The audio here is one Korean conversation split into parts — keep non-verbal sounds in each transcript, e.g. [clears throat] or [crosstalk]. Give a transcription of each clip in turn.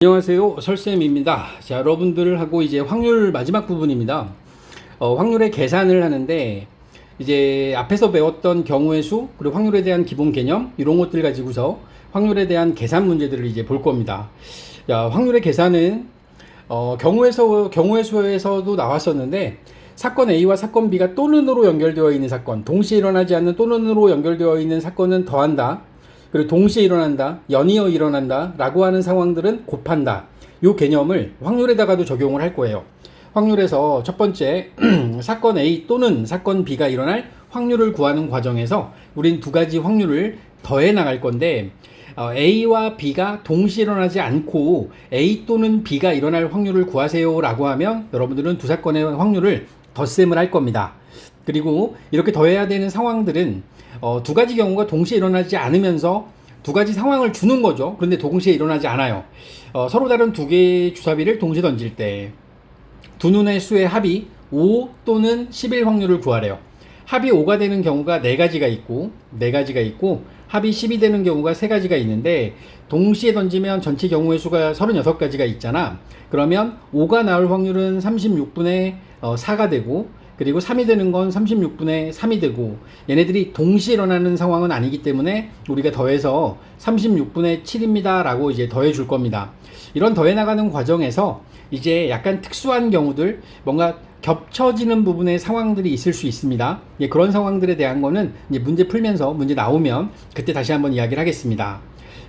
안녕하세요. 설쌤입니다. 자 여러분들하고 이제 확률 마지막 부분입니다. 어, 확률의 계산을 하는데 이제 앞에서 배웠던 경우의 수 그리고 확률에 대한 기본 개념 이런 것들 가지고서 확률에 대한 계산 문제들을 이제 볼 겁니다. 자 확률의 계산은 어, 경우에서 경우의 수에서도 나왔었는데 사건 A와 사건 B가 또는으로 연결되어 있는 사건 동시에 일어나지 않는 또는으로 연결되어 있는 사건은 더한다 그리고 동시에 일어난다, 연이어 일어난다 라고 하는 상황들은 곱한다. 요 개념을 확률에다가도 적용을 할 거예요. 확률에서 첫 번째, [clears throat] 사건 A 또는 사건 B가 일어날 확률을 구하는 과정에서 우린 두 가지 확률을 더해 나갈 건데, 어, A와 B가 동시에 일어나지 않고 A 또는 B가 일어날 확률을 구하세요 라고 하면 여러분들은 두 사건의 확률을 덧셈을 할 겁니다. 그리고 이렇게 더해야 되는 상황들은 어, 두 가지 경우가 동시에 일어나지 않으면서 두 가지 상황을 주는 거죠. 그런데 동시에 일어나지 않아요. 어, 서로 다른 두 개의 주사위를 동시에 던질 때 두 눈의 수의 합이 5 또는 11 확률을 구하래요. 합이 5가 되는 경우가 네 가지가 있고 네 가지가 있고 합이 10이 되는 경우가 세 가지가 있는데 동시에 던지면 전체 경우의 수가 36가지가 있잖아. 그러면 5가 나올 확률은 36분의 4가 되고 그리고 3이 되는 건 36분의 3이 되고 얘네들이 동시에 일어나는 상황은 아니기 때문에 우리가 더해서 36분의 7입니다 라고 이제 더해 줄 겁니다. 이런 더해 나가는 과정에서 이제 약간 특수한 경우들 뭔가 겹쳐지는 부분의 상황들이 있을 수 있습니다. 예, 그런 상황들에 대한 거는 문제 풀면서 문제 나오면 그때 다시 한번 이야기를 하겠습니다.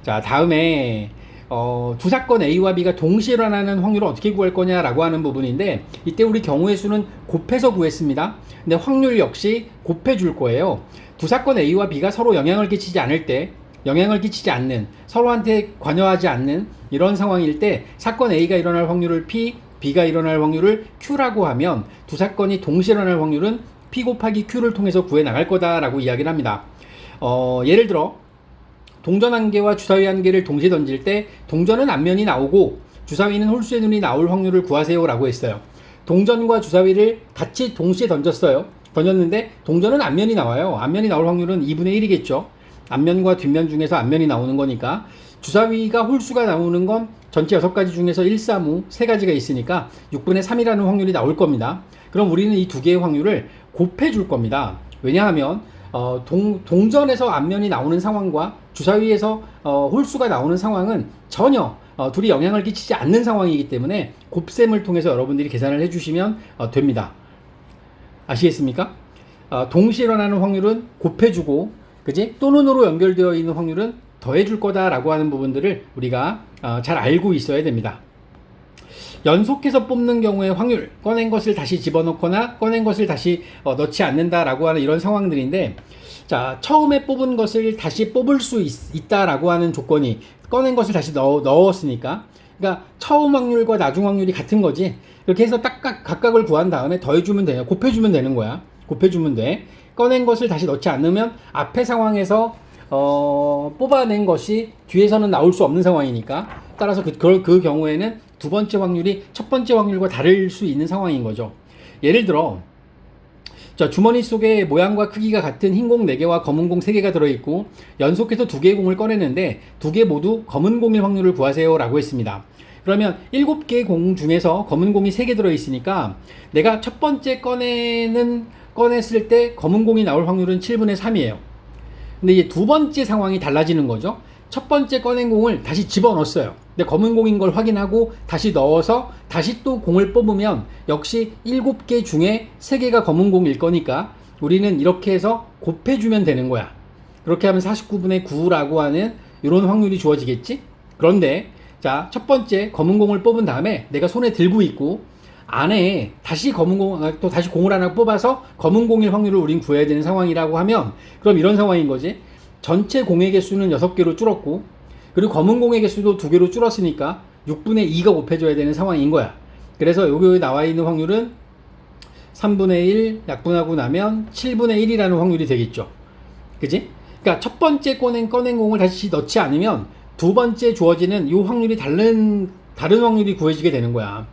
자, 다음에 어, 두 사건 A와 B가 동시에 일어나는 확률을 어떻게 구할 거냐라고 하는 부분인데 이때 우리 경우의 수는 곱해서 구했습니다. 근데 확률 역시 곱해 줄 거예요. 두 사건 A와 B가 서로 영향을 끼치지 않을 때 영향을 끼치지 않는 서로한테 관여하지 않는 이런 상황일 때 사건 A가 일어날 확률을 P, B가 일어날 확률을 Q라고 하면 두 사건이 동시에 일어날 확률은 P 곱하기 Q를 통해서 구해 나갈 거다라고 이야기를 합니다. 어, 예를 들어 동전 한 개와 주사위 한 개를 동시에 던질 때 동전은 앞면이 나오고 주사위는 홀수의 눈이 나올 확률을 구하세요라고 했어요. 동전과 주사위를 같이 동시에 던졌어요. 던졌는데 동전은 앞면이 나와요. 앞면이 나올 확률은 2분의 1이겠죠. 앞면과 뒷면 중에서 앞면이 나오는 거니까 주사위가 홀수가 나오는 건 전체 6가지 중에서 1, 3, 5, 3가지가 있으니까 6분의 3이라는 확률이 나올 겁니다. 그럼 우리는 이 두 개의 확률을 곱해 줄 겁니다. 왜냐하면 어, 동, 동전에서 앞면이 나오는 상황과 주사위에서 어, 홀수가 나오는 상황은 전혀 어, 둘이 영향을 끼치지 않는 상황이기 때문에 곱셈을 통해서 여러분들이 계산을 해주시면 어, 됩니다. 아시겠습니까? 어, 동시에 일어나는 확률은 곱해주고, 그지? 또는으로 연결되어 있는 확률은 더해줄 거다라고 하는 부분들을 우리가 어, 잘 알고 있어야 됩니다. 연속해서 뽑는 경우의 확률, 꺼낸 것을 다시 집어넣거나 꺼낸 것을 다시 어, 넣지 않는다라고 하는 이런 상황들인데, 자, 처음에 뽑은 것을 다시 뽑을 수 있, 다라고 하는 조건이 꺼낸 것을 다시 넣, 넣었으니까, 그러니까 처음 확률과 나중 확률이 같은 거지. 이렇게 해서 딱 각, 각각을 구한 다음에 더해주면 돼요. 곱해주면 되는 거야. 곱해주면 돼. 꺼낸 것을 다시 넣지 않으면 앞에 상황에서 어, 뽑아낸 것이 뒤에서는 나올 수 없는 상황이니까 따라서 그, 그, 그 경우에는 두 번째 확률이 첫 번째 확률과 다를 수 있는 상황인 거죠. 예를 들어 자, 주머니 속에 모양과 크기가 같은 흰 공 4개와 검은 공 3개가 들어있고 연속해서 두 개의 공을 꺼내는데 두개 모두 검은 공일 확률을 구하세요 라고 했습니다. 그러면 7개의 공 중에서 검은 공이 3개 들어있으니까 내가 첫 번째 꺼내는 꺼냈을 때 검은 공이 나올 확률은 7분의 3이에요. 근데 이제 두 번째 상황이 달라지는 거죠. 첫 번째 꺼낸 공을 다시 집어넣었어요. 근데 검은 공인 걸 확인하고 다시 넣어서 다시 또 공을 뽑으면 역시 7개 중에 3개가 검은 공일 거니까 우리는 이렇게 해서 곱해주면 되는 거야. 그렇게 하면 49분의 9라고 하는 이런 확률이 주어지겠지? 그런데 자, 첫 번째 검은 공을 뽑은 다음에 내가 손에 들고 있고 안에 다시 검은 공, 아, 또 다시 공을 하나 뽑아서 검은 공일 확률을 우린 구해야 되는 상황이라고 하면 그럼 이런 상황인 거지. 전체 공의 개수는 6개로 줄었고 그리고 검은 공의 개수도 2개로 줄었으니까 6분의 2가 곱해져야 되는 상황인 거야. 그래서 여기 나와 있는 확률은 3분의 1 약분하고 나면 7분의 1이라는 확률이 되겠죠. 그지? 그러니까 첫 번째 꺼낸 꺼낸 공을 다시 넣지 않으면 두 번째 주어지는 이 확률이 다른 다른 확률이 구해지게 되는 거야.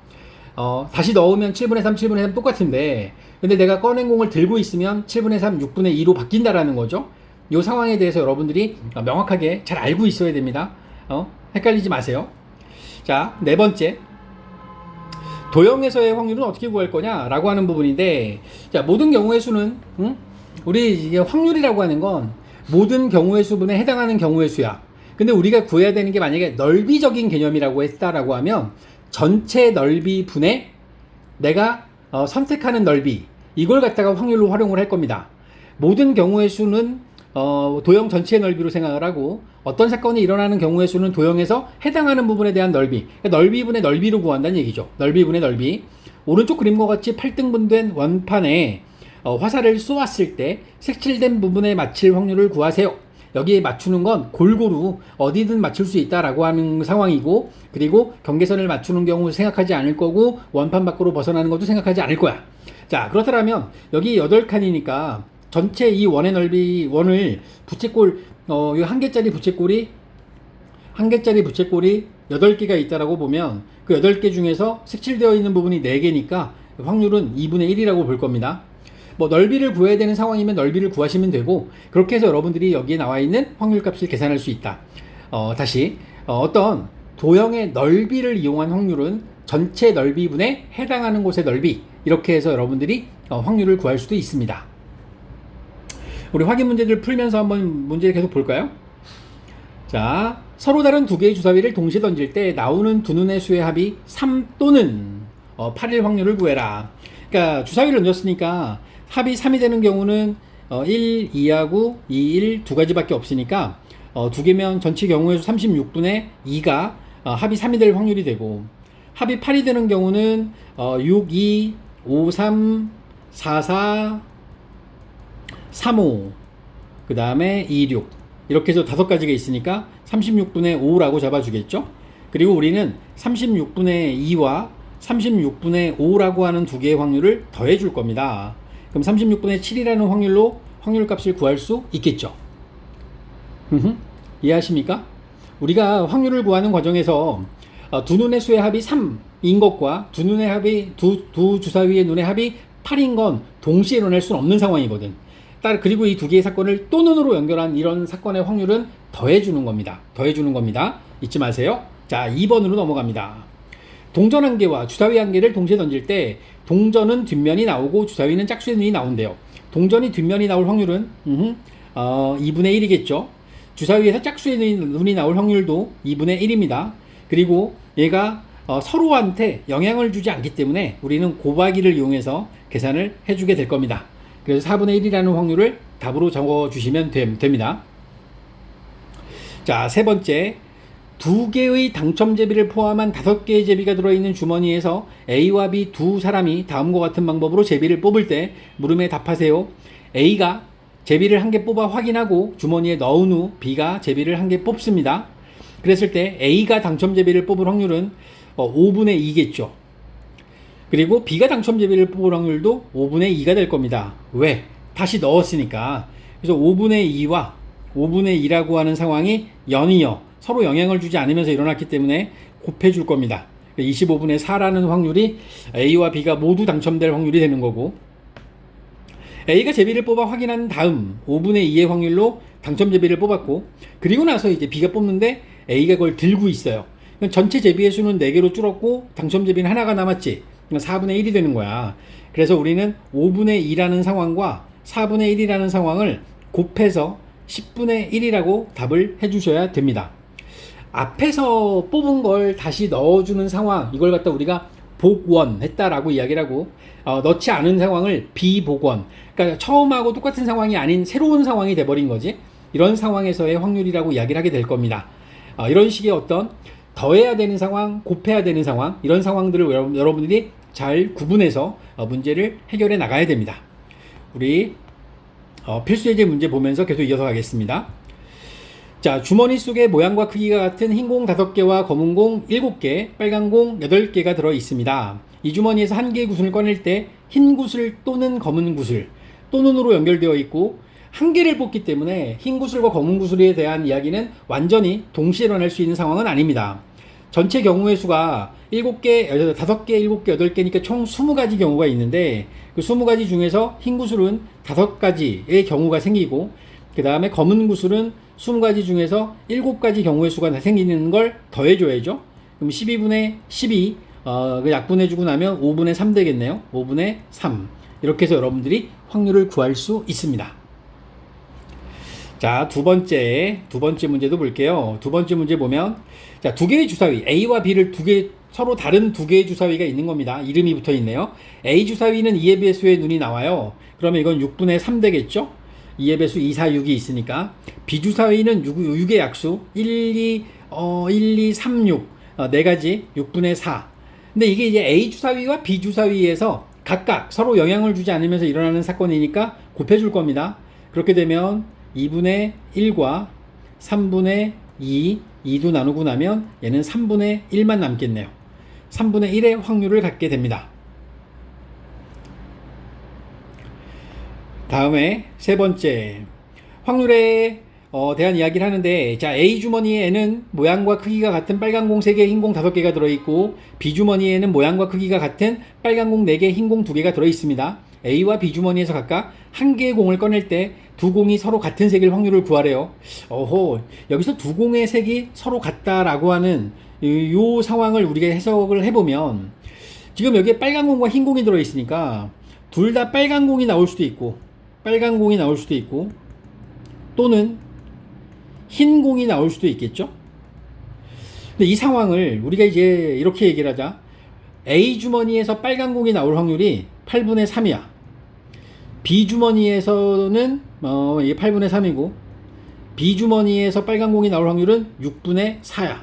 어, 다시 넣으면 7분의 3, 7분의 3 똑같은데 근데 내가 꺼낸 공을 들고 있으면 7분의 3, 6분의 2로 바뀐다라는 거죠. 이 상황에 대해서 여러분들이 명확하게 잘 알고 있어야 됩니다. 어? 헷갈리지 마세요. 자, 네 번째. 도형에서의 확률은 어떻게 구할 거냐 라고 하는 부분인데, 자, 모든 경우의 수는, 음? 우리 이게 확률이라고 하는 건 모든 경우의 수분에 해당하는 경우의 수야. 근데 우리가 구해야 되는 게 만약에 넓이적인 개념이라고 했다라고 하면 전체 넓이 분의 내가 어, 선택하는 넓이 이걸 갖다가 확률로 활용을 할 겁니다. 모든 경우의 수는 어, 도형 전체의 넓이로 생각을 하고 어떤 사건이 일어나는 경우의 수는 도형에서 해당하는 부분에 대한 넓이 그러니까 넓이분의 넓이로 구한다는 얘기죠. 넓이분의 넓이 오른쪽 그림과 같이 8등분된 원판에 어, 화살을 쏘았을 때 색칠된 부분에 맞힐 확률을 구하세요. 여기에 맞추는 건 골고루 어디든 맞출 수 있다라고 하는 상황이고 그리고 경계선을 맞추는 경우 생각하지 않을 거고 원판 밖으로 벗어나는 것도 생각하지 않을 거야. 자 그렇다면 여기 8칸이니까 전체 이 원의 넓이 원을 부채꼴 어, 이한 개짜리 부채꼴이 한 개짜리 부채꼴이 8개가 있다라고 보면 그 8개 중에서 색칠되어 있는 부분이 4개니까 확률은 2분의 1이라고 볼 겁니다. 뭐 넓이를 구해야 되는 상황이면 넓이를 구하시면 되고 그렇게 해서 여러분들이 여기에 나와 있는 확률 값을 계산할 수 있다. 어, 다시 어, 떤 도형의 넓이를 이용한 확률은 전체 넓이분에 해당하는 곳의 넓이 이렇게 해서 여러분들이 어, 확률을 구할 수도 있습니다. 우리 확인 문제들 풀면서 한번 문제를 계속 볼까요? 자, 서로 다른 두 개의 주사위를 동시에 던질 때 나오는 두 눈의 수의 합이 3 또는 어, 8일 확률을 구해라. 그러니까 주사위를 던졌으니까 합이 3이 되는 경우는 어, 1, 2하고 2, 1 두 가지밖에 없으니까 어, 두 개면 전체 경우의 수 36분의 2가 어, 합이 3이 될 확률이 되고 합이 8이 되는 경우는 어, 6, 2, 5, 3, 4, 4, 3, 5, 그 다음에 2, 6 이렇게 해서 다섯 가지가 있으니까 36분의 5라고 잡아주겠죠? 그리고 우리는 36분의 2와 36분의 5라고 하는 두 개의 확률을 더해 줄 겁니다. 그럼 36분의 7이라는 확률로 확률 값을 구할 수 있겠죠. 음흠. 이해하십니까? 우리가 확률을 구하는 과정에서 어, 두 눈의 수의 합이 3인 것과 두 눈의 합이 두, 두 주사위의 눈의 합이 8인 건 동시에 일어날 수는 없는 상황이거든. 따 그리고 이 두 개의 사건을 또 눈으로 연결한 이런 사건의 확률은 더해주는 겁니다. 더해주는 겁니다. 잊지 마세요. 자, 2번으로 넘어갑니다. 동전 한 개와 주사위 한 개를 동시에 던질 때 동전은 뒷면이 나오고 주사위는 짝수의 눈이 나온대요. 동전이 뒷면이 나올 확률은 음흠, 어, 2분의 1이겠죠. 주사위에서 짝수의 눈이, 눈이 나올 확률도 2분의 1입니다. 그리고 얘가 어, 서로한테 영향을 주지 않기 때문에 우리는 곱하기를 이용해서 계산을 해주게 될 겁니다. 그래서 4분의 1이라는 확률을 답으로 적어주시면 됨, 됩니다. 자, 세 번째. 두 개의 당첨 제비를 포함한 다섯 개의 제비가 들어있는 주머니에서 A와 B 두 사람이 다음과 같은 방법으로 제비를 뽑을 때 물음에 답하세요. A가 제비를 한 개 뽑아 확인하고 주머니에 넣은 후 B가 제비를 한 개 뽑습니다. 그랬을 때 A가 당첨 제비를 뽑을 확률은 5분의 2겠죠. 그리고 B가 당첨 제비를 뽑을 확률도 5분의 2가 될 겁니다. 왜? 다시 넣었으니까. 그래서 5분의 2와 5분의 2라고 하는 상황이 연이어 서로 영향을 주지 않으면서 일어났기 때문에 곱해 줄 겁니다. 25분의 4라는 확률이 A와 B가 모두 당첨될 확률이 되는 거고 A가 제비를 뽑아 확인한 다음 5분의 2의 확률로 당첨 제비를 뽑았고 그리고 나서 이제 B가 뽑는데 A가 그걸 들고 있어요. 전체 제비의 수는 4개로 줄었고 당첨 제비는 하나가 남았지. 4분의 1이 되는 거야. 그래서 우리는 5분의 2라는 상황과 4분의 1이라는 상황을 곱해서 10분의 1이라고 답을 해주셔야 됩니다. 앞에서 뽑은 걸 다시 넣어주는 상황, 이걸 갖다 우리가 복원 했다라고 이야기를 하고, 어, 넣지 않은 상황을 비복원. 그러니까 처음하고 똑같은 상황이 아닌 새로운 상황이 돼버린 거지. 이런 상황에서의 확률이라고 이야기를 하게 될 겁니다. 어, 이런 식의 어떤 더해야 되는 상황, 곱해야 되는 상황, 이런 상황들을 여러분들이 잘 구분해서 어, 문제를 해결해 나가야 됩니다. 우리 어, 필수 예제 문제 보면서 계속 이어서 가겠습니다. 자, 주머니 속에 모양과 크기가 같은 흰 공 5개와 검은 공 7개, 빨간 공 8개가 들어 있습니다. 이 주머니에서 한 개의 구슬을 꺼낼 때 흰 구슬 또는 검은 구슬 또는으로 연결되어 있고 한 개를 뽑기 때문에 흰 구슬과 검은 구슬에 대한 이야기는 완전히 동시에 일어날 수 있는 상황은 아닙니다. 전체 경우의 수가 7개, 5개, 7개, 8개니까 총 20가지 경우가 있는데 그 20가지 중에서 흰 구슬은 5가지의 경우가 생기고 그 다음에 검은 구슬은 20가지 중에서 7가지 경우의 수가 생기는 걸 더해줘야죠. 그럼 12분의 12 어, 그 약분해주고 나면 5분의 3 되겠네요. 5분의 3 이렇게 해서 여러분들이 확률을 구할 수 있습니다. 자, 두 번째, 두 번째 문제도 볼게요. 두 번째 문제 보면, 자, 두 개의 주사위, A와 B를 두 개, 서로 다른 두 개의 주사위가 있는 겁니다. 이름이 붙어 있네요. A 주사위는 2의 배수의 눈이 나와요. 그러면 이건 6분의 3 되겠죠? 2의 배수 2, 4, 6이 있으니까. B 주사위는 6, 6의 약수, 1, 2, 어, 1, 2, 3, 6. 어, 네 가지, 6분의 4. 근데 이게 이제 A 주사위와 B 주사위에서 각각 서로 영향을 주지 않으면서 일어나는 사건이니까 곱해줄 겁니다. 그렇게 되면 2분의 1과 3분의 2, 2도 나누고 나면 얘는 3분의 1만 남겠네요. 3분의 1의 확률을 갖게 됩니다. 다음에 세 번째 확률에 어, 대한 이야기를 하는데 자 A 주머니에는 모양과 크기가 같은 빨간 공 3개, 흰 공 5개가 들어있고 B 주머니에는 모양과 크기가 같은 빨간 공 4개, 흰 공 2개가 들어있습니다. A와 B 주머니에서 각각 한 개의 공을 꺼낼 때 두 공이 서로 같은 색일 확률을 구하래요. 어호 여기서 두 공의 색이 서로 같다라고 하는 이, 요 상황을 우리가 해석을 해보면 지금 여기에 빨간 공과 흰 공이 들어있으니까 둘 다 빨간 공이 나올 수도 있고 빨간 공이 나올 수도 있고 또는 흰 공이 나올 수도 있겠죠. 근데 이 상황을 우리가 이제 이렇게 얘기를 하자. A 주머니에서 빨간 공이 나올 확률이 8분의 3이야. B 주머니에서는 어, 이게 8분의 3이고 B 주머니에서 빨간 공이 나올 확률은 6분의 4야.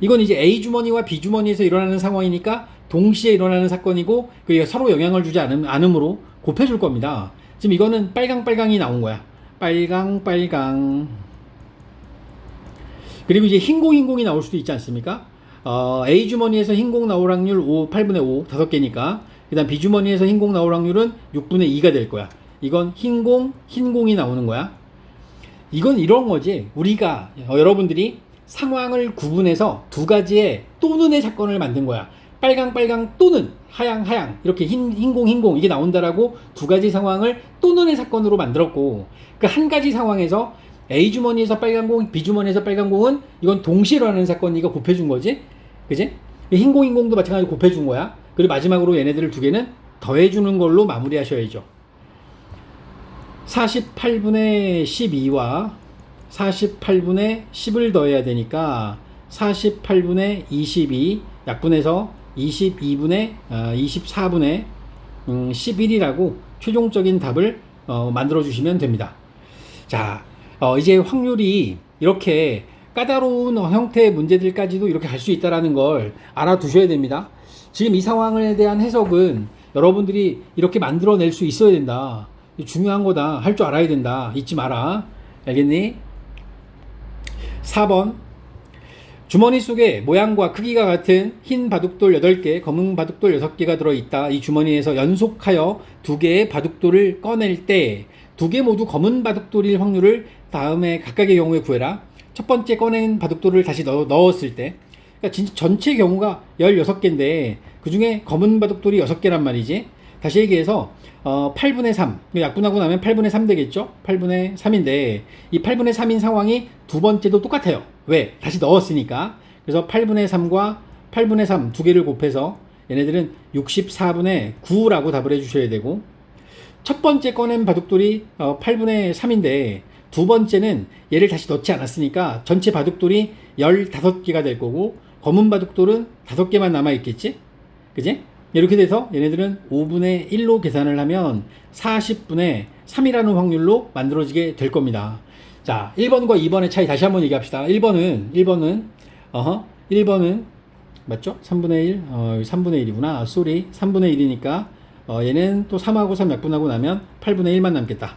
이건 이제 A 주머니와 B 주머니에서 일어나는 상황이니까 동시에 일어나는 사건이고 그게 서로 영향을 주지 않음, 않으므로 곱해줄 겁니다. 지금 이거는 빨강 빨강이 나온 거야. 빨강 빨강. 그리고 이제 흰공 흰공이 나올 수도 있지 않습니까? 어, A 주머니에서 흰공 나올 확률 5, 8분의 5, 5개니까. 그 다음 B 주머니에서 흰공 나올 확률은 6분의 2가 될 거야. 이건 흰공, 흰공이 나오는 거야. 이건 이런 거지. 우리가, 어, 여러분들이 상황을 구분해서 두 가지의 또는의 사건을 만든 거야. 빨강, 빨강, 또는 하양, 하양. 이렇게 흰, 흰공, 흰공. 이게 나온다라고 두 가지 상황을 또는의 사건으로 만들었고, 그 한 가지 상황에서 A 주머니에서 빨간 공, B 주머니에서 빨간 공은 이건 동시에 일어나는 사건이니까 곱해준 거지. 그지? 흰공, 흰공도 마찬가지로 곱해준 거야. 그리고 마지막으로 얘네들을 두 개는 더해주는 걸로 마무리하셔야죠. 48분의 12와 48분의 10을 더해야 되니까 48분의 22 약분해서 22분의 어, 24분의 음, 11이라고 최종적인 답을 어, 만들어 주시면 됩니다. 자, 어, 이제 확률이 이렇게 까다로운 형태의 문제들까지도 이렇게 갈수 있다라는 걸 알아두셔야 됩니다. 지금 이 상황에 대한 해석은 여러분들이 이렇게 만들어낼 수 있어야 된다. 중요한 거다. 할 줄 알아야 된다. 잊지 마라. 알겠니? 4번. 주머니 속에 모양과 크기가 같은 흰 바둑돌 8개, 검은 바둑돌 6개가 들어있다. 이 주머니에서 연속하여 두 개의 바둑돌을 꺼낼 때 두 개 모두 검은 바둑돌일 확률을 다음에 각각의 경우에 구해라. 첫 번째 꺼낸 바둑돌을 다시 넣, 넣었을 때 그러니까 진 전체 경우가 16개인데 그 중에 검은 바둑돌이 6개란 말이지. 다시 얘기해서 어, 8분의 3 약분하고 나면 8분의 3 되겠죠? 8분의 3인데 이 8분의 3인 상황이 두 번째도 똑같아요. 왜? 다시 넣었으니까. 그래서 8분의 3과 8분의 3 두 개를 곱해서 얘네들은 64분의 9라고 답을 해주셔야 되고 첫 번째 꺼낸 바둑돌이 어, 8분의 3인데 두 번째는 얘를 다시 넣지 않았으니까 전체 바둑돌이 15개가 될 거고 검은 바둑돌은 5개만 남아 있겠지? 그지? 이렇게 돼서 얘네들은 5분의 1로 계산을 하면 40분의 3이라는 확률로 만들어지게 될 겁니다. 자, 1번과 2번의 차이 다시 한번 얘기합시다. 1번은 1번은 어허 1번은 맞죠? 3분의 1, 어, 3분의 1이구나. 쏘리. 3분의 1이니까 어, 얘는 또 3하고 3 약분하고 나면 8분의 1만 남겠다.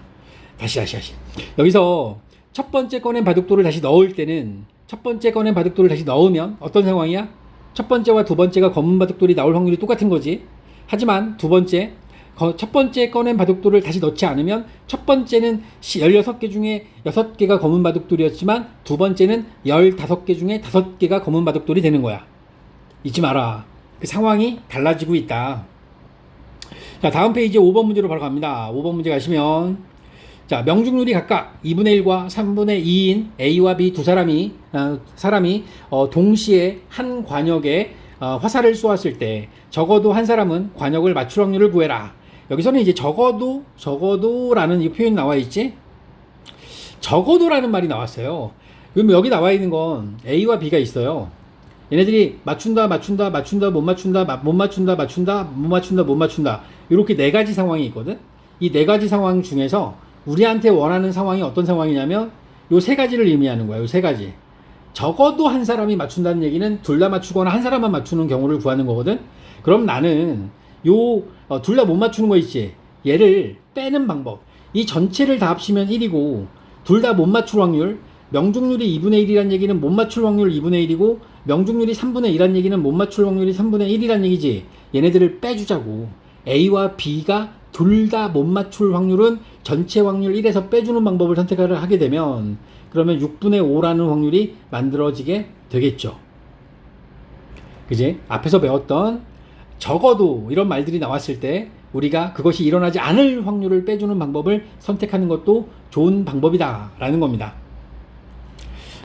다시 다시 다시. 여기서 첫 번째 꺼낸 바둑돌을 다시 넣을 때는 첫 번째 꺼낸 바둑돌을 다시 넣으면 어떤 상황이야? 첫 번째와 두 번째가 검은 바둑돌이 나올 확률이 똑같은 거지. 하지만 두 번째, 거- 첫 번째 꺼낸 바둑돌을 다시 넣지 않으면 첫 번째는 16개 중에 6개가 검은 바둑돌이었지만 두 번째는 15개 중에 5개가 검은 바둑돌이 되는 거야. 잊지 마라. 그 상황이 달라지고 있다. 자, 다음 페이지 5번 문제로 바로 갑니다. 5번 문제 가시면 자, 명중률이 각각 2분의 1과 3분의 2인 A와 B 두 사람이 어, 사람이 어, 동시에 한 관역에 어, 화살을 쏘았을 때 적어도 한 사람은 관역을 맞출 확률을 구해라. 여기서는 이제 적어도 적어도라는 이 표현이 나와 있지. 적어도라는 말이 나왔어요. 그럼 여기 나와 있는 건 A와 B가 있어요. 얘네들이 맞춘다, 맞춘다, 맞춘다, 못 맞춘다, 마- 못 맞춘다, 맞춘다, 못 맞춘다, 못 맞춘다. 이렇게 네 가지 상황이 있거든. 이 네 가지 상황 중에서 우리한테 원하는 상황이 어떤 상황이냐면 요 세 가지를 의미하는 거야. 요세 가지. 적어도 한 사람이 맞춘다는 얘기는 둘 다 맞추거나 한 사람만 맞추는 경우를 구하는 거거든. 그럼 나는 요 둘 다못 맞추는 거 있지. 얘를 빼는 방법. 이 전체를 다 합치면 1이고 둘 다 못 맞출 확률. 명중률이 2분의 1이란 얘기는 못 맞출 확률 2분의 1이고 명중률이 3분의 1이란 얘기는 못 맞출 확률이 3분의 1이란 얘기지. 얘네들을 빼주자고. A와 B가 둘 다 못 맞출 확률은 전체 확률 1에서 빼주는 방법을 선택을 하게 되면 그러면 6분의 5라는 확률이 만들어지게 되겠죠. 그지? 앞에서 배웠던 적어도 이런 말들이 나왔을 때 우리가 그것이 일어나지 않을 확률을 빼주는 방법을 선택하는 것도 좋은 방법이다라는 겁니다.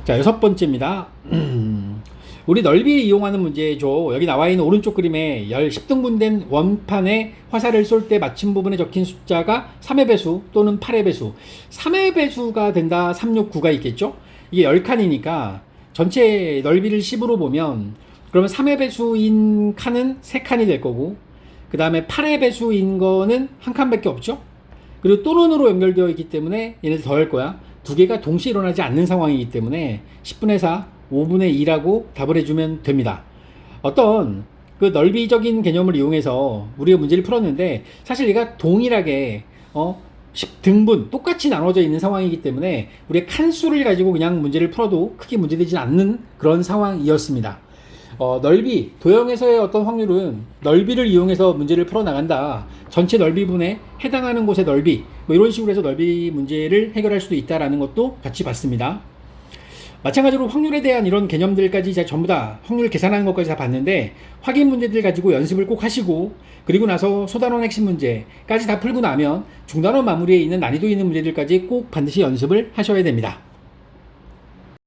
자, 여섯 번째입니다. [clears throat] 우리 넓이 이용하는 문제죠. 여기 나와 있는 오른쪽 그림에 열 10등분된 원판에 화살을 쏠 때 맞힌 부분에 적힌 숫자가 3의 배수 또는 8의 배수. 3의 배수가 된다 369가 있겠죠? 이게 10칸이니까 전체 넓이를 10으로 보면 그러면 3의 배수인 칸은 3칸이 될 거고 그 다음에 8의 배수인 거는 한 칸밖에 없죠? 그리고 또는으로 연결되어 있기 때문에 얘네들 더할 거야. 두 개가 동시에 일어나지 않는 상황이기 때문에 10분의 4, 5분의 2라고 답을 해주면 됩니다. 어떤 그 넓이적인 개념을 이용해서 우리가 문제를 풀었는데 사실 얘가 동일하게 어 10등분 똑같이 나눠져 있는 상황이기 때문에 우리가 칸수를 가지고 그냥 문제를 풀어도 크게 문제되지 않는 그런 상황이었습니다. 어, 넓이, 도형에서의 어떤 확률은 넓이를 이용해서 문제를 풀어나간다. 전체 넓이분에 해당하는 곳의 넓이, 뭐 이런 식으로 해서 넓이 문제를 해결할 수도 있다라는 것도 같이 봤습니다. 마찬가지로 확률에 대한 이런 개념들까지 이제 전부 다 확률 계산하는 것까지 다 봤는데 확인 문제들 가지고 연습을 꼭 하시고 그리고 나서 소단원 핵심 문제까지 다 풀고 나면 중단원 마무리에 있는 난이도 있는 문제들까지 꼭 반드시 연습을 하셔야 됩니다.